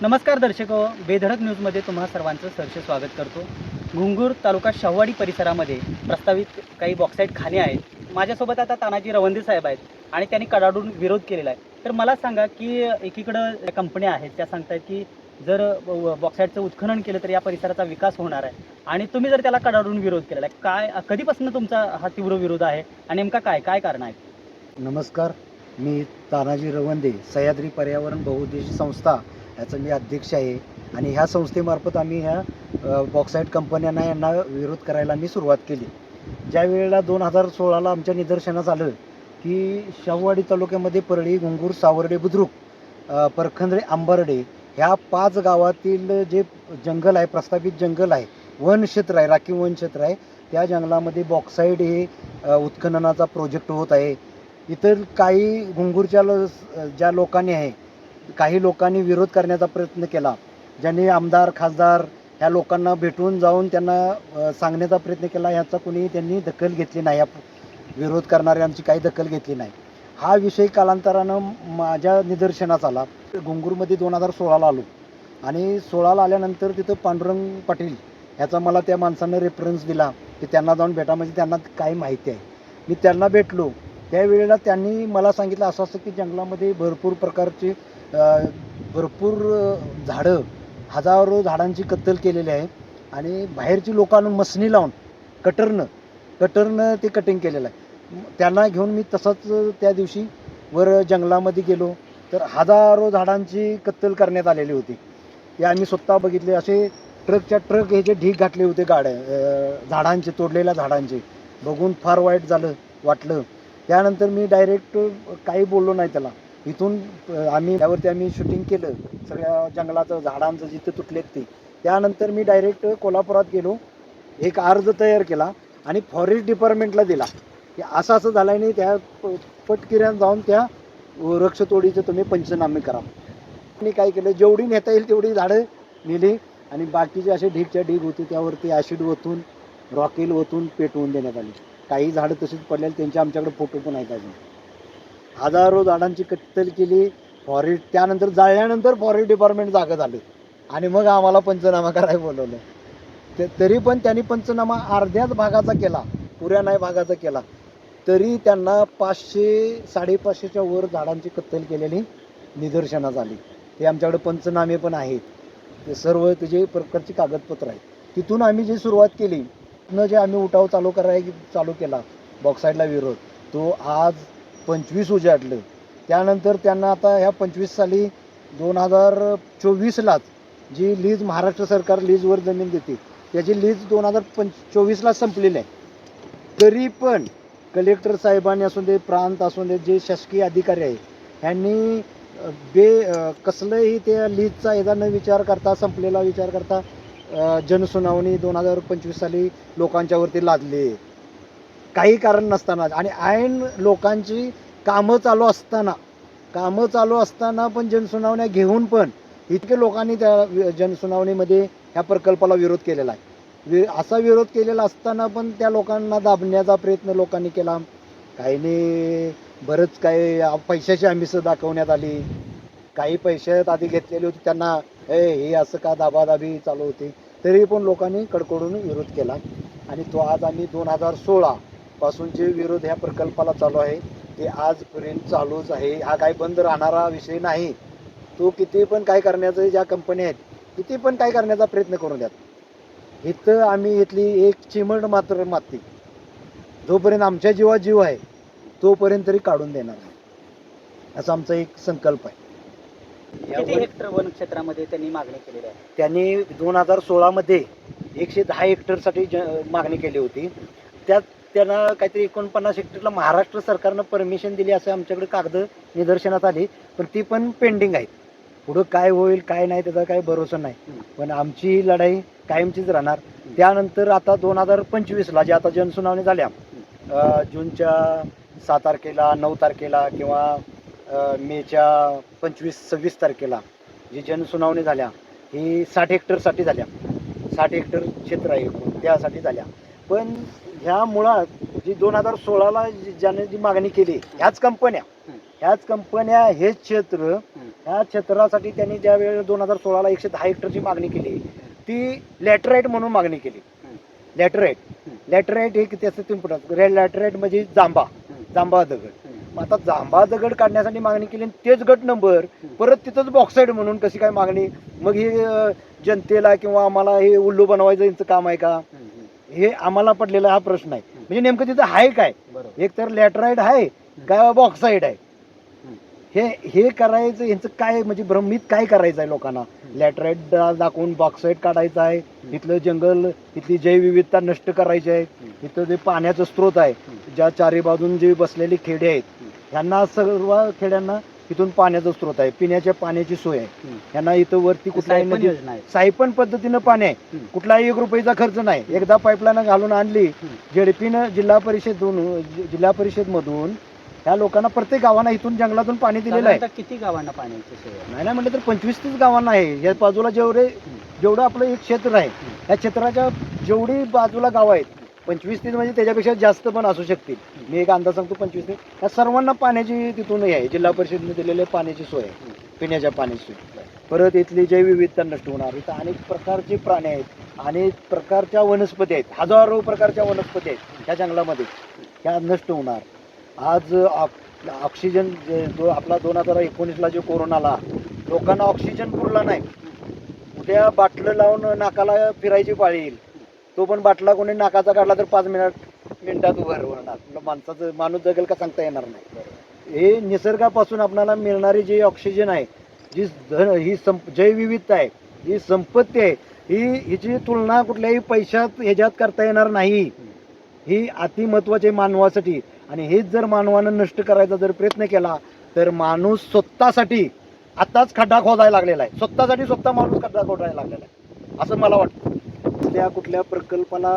नमस्कार दर्शक हो, बेधडक न्यूजमध्ये तुम्हा सर्वांचं सहर्ष स्वागत करतो. घुंगूर तालुका शाहवाडी परिसरामध्ये प्रस्तावित काही बॉक्साईट खाणे आहेत. माझ्यासोबत आता तानाजी रवंदे साहेब आहेत आणि त्यांनी कडाडून विरोध केलेला आहे. तर मला सांगा की एकीकडं ज्या कंपन्या आहेत त्या सांगतायत की जर बॉक्साईटचं उत्खनन केलं तर या परिसराचा विकास होणार आहे. आणि तुम्ही जर त्याला कडाडून विरोध केलेला आहे काय कधीपासून तुमचा हा तीव्र विरोध आहे आणि नेमका काय काय कारण आहे? नमस्कार मी तानाजी रवंदे सह्याद्री पर्यावरण बहुउद्देशी संस्था याचं मी अध्यक्ष आहे. आणि ह्या संस्थेमार्फत आम्ही ह्या बॉक्साईट कंपन्यांना यांना विरोध करायला मी सुरुवात केली. ज्या वेळेला दोन हजार सोळाला आमच्या निदर्शनास आलं की शाहूवाडी तालुक्यामध्ये परळी घुंगूर सावर्डे बुद्रुक परखंद्रे परखंदरे आंबर्डे ह्या पाच गावातील जे जंगल आहे प्रस्थापित जंगल आहे वन क्षेत्र आहे राखीव वन क्षेत्र आहे त्या जंगलामध्ये बॉक्साईड हे उत्खननाचा प्रोजेक्ट होत आहे. इतर काही घुंगूरच्या ज्या लोकांनी आहे काही लोकांनी विरोध करण्याचा प्रयत्न केला. ज्यांनी आमदार खासदार ह्या लोकांना भेटून जाऊन त्यांना सांगण्याचा प्रयत्न केला ह्याचा कोणी त्यांनी दखल घेतली नाही. या विरोध करणाऱ्यांची काही दखल घेतली नाही. हा विषय कालांतरानं माझ्या निदर्शनास आला. घुंगूरमध्ये दोन हजार सोळाला आलो. आणि सोळाला आल्यानंतर तिथं पांडुरंग पाटील ह्याचा मला त्या माणसानं रेफरन्स दिला. की त्यांना जाऊन भेटा म्हणजे त्यांना काय माहिती आहे. मी त्यांना भेटलो. त्यावेळेला त्यांनी मला सांगितलं असं असं की जंगलामध्ये भरपूर प्रकारचे भरपूर झाडं हजारो झाडांची कत्तल केलेली आहे. आणि बाहेरची लोकांना मसनी लावून कटरनं कटरनं ते कटिंग केलेलं आहे. त्यांना घेऊन मी तसंच त्या दिवशी वर जंगलामध्ये गेलो. तर हजारो झाडांची कत्तल करण्यात आलेली होती. ते आम्ही स्वतः बघितले. असे ट्रकच्या ट्रक हे जे ढीक घातले होते गाड्या झाडांचे तोडलेल्या झाडांचे. बघून फार वाईट झालं वाटलं. त्यानंतर मी डायरेक्ट काही बोललो नाही त्याला. इथून आम्ही त्यावरती आम्ही शूटिंग केलं. सगळ्या जंगलाचं झाडांचं जिथं तुटलेत ते. त्यानंतर मी डायरेक्ट कोल्हापुरात गेलो. एक अर्ज तयार केला आणि फॉरेस्ट डिपार्टमेंटला दिला. की असं असं झालं नाही त्या प- पटकिऱ्यात जाऊन त्या वृक्षतोडीचे तुम्ही पंचनामे करा. मी काय केलं जेवढी नेता येईल तेवढी झाडं नेली आणि बाकीचे असे ढीगच्या ढीग होते त्यावरती ॲसिड ओतून रॉकेल ओतून पेटवून देण्यात आली. काही झाडं तशीच पडलेली त्यांचे आमच्याकडे फोटो पण आहेत अजून. हजारो झाडांची कत्तल केली फॉरेस्ट त्यानंतर जाळल्यानंतर फॉरेस्ट डिपार्टमेंट जागं झालं आणि मग आम्हाला पंचनामा करायला बोलवलं. ते तरी पण त्यांनी पंचनामा अर्ध्याच भागाचा केला पुऱ्या नाही भागाचा केला. तरी त्यांना पाचशे साडेपाचशेच्या वर झाडांची कत्तल केलेली निदर्शनास आली. ते आमच्याकडे पंचनामे पण आहेत. ते सर्व त्याचे प्रकारची कागदपत्र आहेत. तिथून आम्ही जी सुरुवात केली न जे आम्ही उठाव चालू कराय चालू केला बॉक्साईडला विरोध तो आज पंचवीस उजाडलं. त्यानंतर त्यांना आता ह्या पंचवीस साली दोन हजार चोवीसलाच जी लीज महाराष्ट्र सरकार लीजवर जमीन देते त्याची लीज दोन हजार पंच चोवीसला संपलेली आहे. तरी पण कलेक्टर साहेबांनी असू दे प्रांत असू दे जे शासकीय अधिकारी आहे ह्यांनी बे कसलंही त्या लीजचा याचा न विचार करता संपलेला विचार करता जनसुनावणी दोन हजार पंचवीस साली लोकांच्यावरती लादली काही कारण नसताना. आणि ऐन लोकांची कामं चालू असताना कामं चालू असताना पण जनसुनावण्या घेऊन पण इतके लोकांनी त्या जनसुनावणीमध्ये ह्या प्रकल्पाला विरोध केलेला आहे. वि असा विरोध केलेला असताना पण त्या लोकांना दाबण्याचा प्रयत्न लोकांनी केला. काहींनी बरंच काही पैशाची आमिष दाखवण्यात आली. काही पैशात आधी घेतलेली होती त्यांना ए हे असं का दाबादाबी चालू होती? तरी पण लोकांनी कडकडून विरोध केला. आणि तो आज आम्ही दोन हजार सोळा पासून जे विरोध ह्या प्रकल्पाला चालू आहे ते आजपर्यंत चालूच आहे. हा काही बंद राहणारा विषय नाही. तो किती पण काय करण्याचं ज्या कंपन्या आहेत किती पण काय करण्याचा प्रयत्न करू द्यात. इथं आम्ही इथली एक चिमण मात्र माती जोपर्यंत आमच्या जीवात जीव आहे तोपर्यंत तरी काढून देणार नाही. असा आमचा एक संकल्प आहे. हेक्टर वन क्षेत्रामध्ये त्यांनी मागणी केलेली आहे? त्यांनी दोन हजार सोळामध्ये एकशे दहा हेक्टरसाठी ज मागणी केली होती. त्यात त्यांना काहीतरी एकोणपन्नास हेक्टरला महाराष्ट्र सरकारनं परमिशन दिली असं आमच्याकडे कागद निदर्शनात आली. पण ती पण पेंडिंग आहेत. पुढं काय होईल काय नाही त्याचा काही भरोसा नाही. पण आमची ही लढाई कायमचीच राहणार. त्यानंतर आता दोन हजार पंचवीसला जे आता जनसुनावणी झाल्या जूनच्या सात तारखेला नऊ तारखेला किंवा मेच्या पंचवीस सव्वीस तारखेला जी जनसुनावणी झाल्या ही साठ हेक्टरसाठी झाल्या. साठ हेक्टर क्षेत्र आहे. त्यासाठी झाल्या. पण ह्या मुळात जी दोन हजार सोळाला जी- ज्याने जी मागणी केली ह्याच कंपन्या हं. ह्याच कंपन्या हेच क्षेत्र हं. ह्या क्षेत्रासाठी त्यांनी ज्या वेळेला दोन हजार सोळाला एकशे दहा हेक्टरची मागणी केली ती लॅटराईट म्हणून मागणी केली हं. लॅटराईट हं. लॅटराईट हे त्याचं तुम्ही रेड लॅटराईट म्हणजे जांबा हं. जांबा दगड हं. मग आता जांभा दगड काढण्यासाठी मागणी केली आणि तेच गट नंबर परत तिथंच बॉक्साईड म्हणून कशी काय मागणी मग ही जनतेला किंवा आम्हाला हे उल्लू बनवायचं यांचं काम आहे का हं. आम्हाला पडलेला हा प्रश्न आहे म्हणजे नेमकं तिथं आहे काय एक तर लॅटराईड आहे काय बॉक्साईड आहे हं. हे करायचं यांचं काय म्हणजे भ्रमित काय करायचं आहे लोकांना लॅटराईड दाखवून बॉक्साईड काढायचं आहे इथलं जंगल इथली जैवविविधता नष्ट करायची आहे. इथं जे पाण्याचं स्रोत आहे. ज्या चारी बाजून जे बसलेली खेडे आहेत. ह्यांना सर्व खेड्यांना इथून पाण्याचा स्रोत आहे. पिण्याच्या पाण्याची सोय आहे. ह्यांना इथं वरती कुठल्याही सायपन नदी सायपन पद्धतीनं पाणी आहे. कुठलाही एक रुपयाचा खर्च नाही. एकदा पाईपलाईन घालून आणली. जेडपीनं जिल्हा परिषदून जिल्हा परिषदमधून ह्या लोकांना प्रत्येक गावांना इथून जंगलातून पाणी दिलेलं आहे. किती गावांना पाण्याची सोय नाही नाही म्हटलं तर पंचवीस तीस गावांना आहे. या बाजूला जेवढे जेवढं आपलं एक क्षेत्र आहे. या क्षेत्राच्या जेवढी बाजूला गावं आहेत पंचवीस तीस म्हणजे त्याच्यापेक्षा जास्त पण असू शकतील. मी एक अंदाज सांगतो पंचवीस तीन. या सर्वांना पाण्याची तिथून आहे. जिल्हा परिषदेने दिलेले पाण्याची सोय आहे. पिण्याच्या पाण्याची सोय. परत इथली जैवविविधता नष्ट होणार. इथं अनेक प्रकारचे प्राणी आहेत. अनेक प्रकारच्या वनस्पती आहेत. हजारो प्रकारच्या वनस्पती आहेत ह्या जंगलामध्ये. ह्या नष्ट होणार. आज ऑक्सिजन जे- जो आपला दोन हजार एकोणीसला जो कोरोना आला लोकांना ऑक्सिजन पुरला नाही. उद्या बाटलं लावून नाकाला फिरायची पाळी येईल. तो पण बाटला कोणी नाकाचा काढला तर पाच मिनिट मिनिटात उभं होणार. माणसाचं माणूस जगेल का सांगता येणार नाही. हे निसर्गापासून आपल्याला मिळणारी जी ऑक्सिजन आहे जी धन ही संप जैवविविधता आहे जी संपत्ती आहे ही हिची तुलना कुठल्याही पैशात ह्याच्यात करता येणार नाही. ही अति महत्वाची आहे मानवासाठी. आणि हेच जर मानवानं नष्ट करायचा जर प्रयत्न केला तर माणूस स्वतःसाठी आत्ताच खड्डा खोदायला लागलेला आहे. स्वतःसाठी स्वतः माणूस खड्डा खोदायला लागलेला आहे. असं मला वाटतं. कुठल्या कुठल्या प्रकल्पाला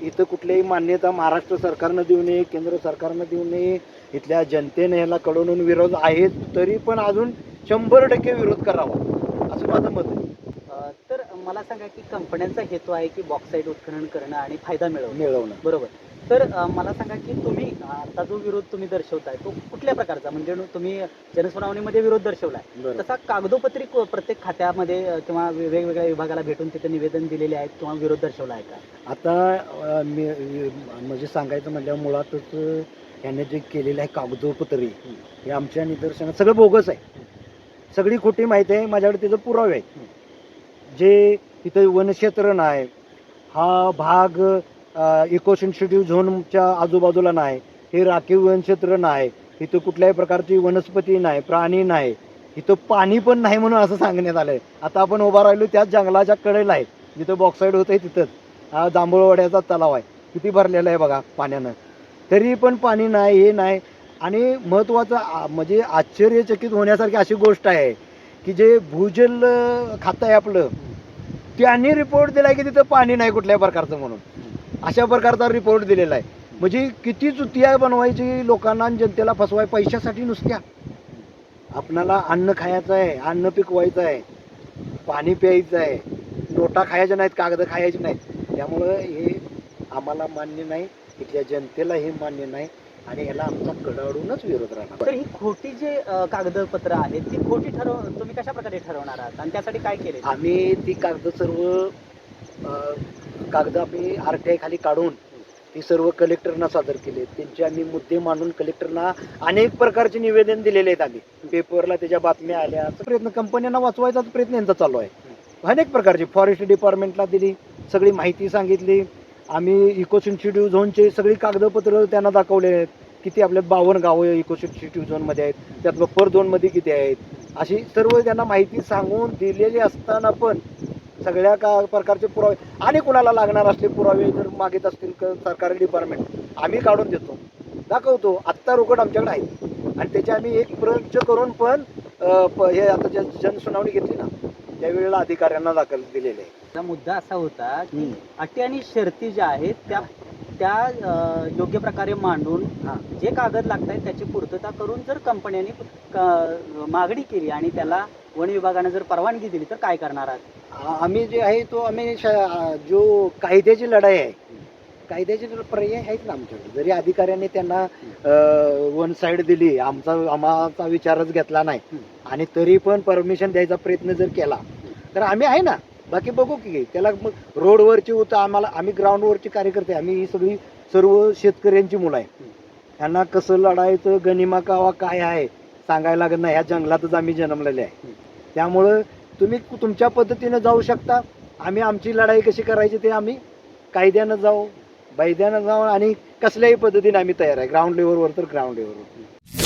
इथं कुठल्याही मान्यता महाराष्ट्र सरकारनं देऊ नये केंद्र सरकारनं देऊ नये इथल्या जनतेने ह्याला कळवून विरोध आहेत तरी पण अजून शंभर टक्के विरोध करावा असं माझं मत आहे. तर मला सांगा की कंपन्यांचा हेतू आहे की बॉक्साईड उत्खनन करणं आणि फायदा मिळवणं. मिळवणं. बरोबर. तर मला सांगा की तुम्ही आता जो विरोध तुम्ही दर्शवताय तो कुठल्या प्रकारचा? म्हणजे तुम्ही जनसुनावणीमध्ये विरोध दर्शवलाय. तसा कागदोपत्री प्रत्येक खात्यामध्ये किंवा वेगवेगळ्या विभागाला भेटून तिथे निवेदन दिलेले आहेत किंवा विरोध दर्शवला आहे का? आता म्हणजे सांगायचं म्हटल्यावर मुळातच याने जे केलेलं आहे कागदोपत्री हे आमच्या निदर्शनात सगळं बोगस आहे. सगळी खोटी माहिती आहे माझ्याकडे त्याचं पुरावे आहेत. जे इथं वनक्षेत्र नाही हा भाग इको सेन्सिटिव्ह झोनच्या आजूबाजूला नाही. हे राखीव वनक्षेत्र नाही. इथं कुठल्याही प्रकारची वनस्पती नाही प्राणी नाही. इथं पाणी पण नाही म्हणून असं सांगण्यात आलं आहे आता आपण उभा राहिलो त्याच जंगलाच्या कडेला आहे. जिथं बॉक्साईड होतंय तिथंच. हा जांभूळवाड्याचा तलाव आहे. किती भरलेला आहे बघा पाण्यानं. तरी पण पाणी नाही हे नाही. आणि महत्त्वाचं म्हणजे आश्चर्यचकित होण्यासारखी अशी गोष्ट आहे की जे भूजल खातं आहे आपलं त्यांनी रिपोर्ट दिला की तिथं पाणी नाही कुठल्याही प्रकारचं म्हणून. अशा प्रकारचा रिपोर्ट दिलेला आहे. म्हणजे किती चुतिया बनवायची लोकांना आणि जनतेला फसवाय पैशासाठी नुसत्या? आपणाला अन्न खायचं आहे अन्न पिकवायचं आहे पाणी प्यायचं आहे नोटा खायच्या नाहीत कागद खायचे नाहीत. त्यामुळं हे आम्हाला मान्य नाही इथल्या जनतेला हे मान्य नाही आणि ह्याला आमचा कडाडूनच विरोध राहणार. तर ही खोटी जे कागदपत्र आहेत ती खोटी ठरव तुम्ही कशा प्रकारे ठरवणार आहात? आणि त्यासाठी काय केले आम्ही ती कागद सर्व कागद आम्ही आर टी आयखाली काढून ती सर्व कलेक्टरना सादर केले. त्यांचे आम्ही मुद्दे मांडून कलेक्टरना अनेक प्रकारचे निवेदन दिलेले आहेत आम्ही. पेपरला त्याच्या बातम्या आल्या. प्रयत्न कंपन्यांना वाचवायचाच प्रयत्न यांचा चालू आहे. अनेक प्रकारचे फॉरेस्ट डिपार्टमेंटला दिली सगळी माहिती सांगितली. आम्ही इको सेन्सिटिव्ह झोनचे सगळी कागदपत्र त्यांना दाखवले आहेत. किती आपले बावन्न गावं इको सेन्सिटिव्ह झोनमध्ये आहेत. त्यात पर झोनमध्ये किती आहेत? अशी सर्व त्यांना माहिती सांगून दिलेली असताना पण सगळ्या का प्रकारचे पुरावे आणि कुणाला लागणार असले पुरावे जर मागित असतील सरकारी डिपार्टमेंट आम्ही काढून देतो. दाखवतो. आत्ता रोकड आमच्याकडे आहे आणि त्याचे आम्ही एक प्रयत्न करून पण हे आता जे जनसुनावणी घेतली ना त्यावेळेला अधिकाऱ्यांना दाखल दिलेले आहे. मुद्दा असा होता की. अटी आणि शर्ती ज्या आहेत त्या त्या योग्य प्रकारे मांडून हां. जे कागद लागत आहेत त्याची पूर्तता करून जर कंपन्यांनी मागणी केली आणि त्याला वन विभागाने जर परवानगी दिली तर काय करणार आहात? आम्ही जे आहे तो आम्ही जो कायद्याची लढाई आहे कायद्याचे पर्याय आहेत ना आमच्याकडे. जरी अधिकाऱ्यांनी त्यांना वन साईड दिली आमचा आमचा विचारच घेतला नाही आणि तरी पण परमिशन द्यायचा प्रयत्न जर केला तर आम्ही आहे ना बाकी बघू की त्याला मग रोडवरची होतं आम्हाला आम्ही ग्राउंडवरची कार्यकर्ते. आम्ही ही सगळी सर्व शेतकऱ्यांची मुलं आहे. त्यांना कसं लढायचं गनिमा कावा काय आहे सांगायला लागत नाही. ह्या जंगलातच आम्ही जन्मलेले आहे. त्यामुळं तुम्ही तुमच्या पद्धतीनं जाऊ शकता. आम्ही आमची लढाई कशी करायची ते आम्ही कायद्यानं जाऊ बैद्यानं जाऊ आणि कसल्याही पद्धतीने आम्ही तयार आहे. ग्राउंड लेवलवर तर ग्राउंड लेवलवर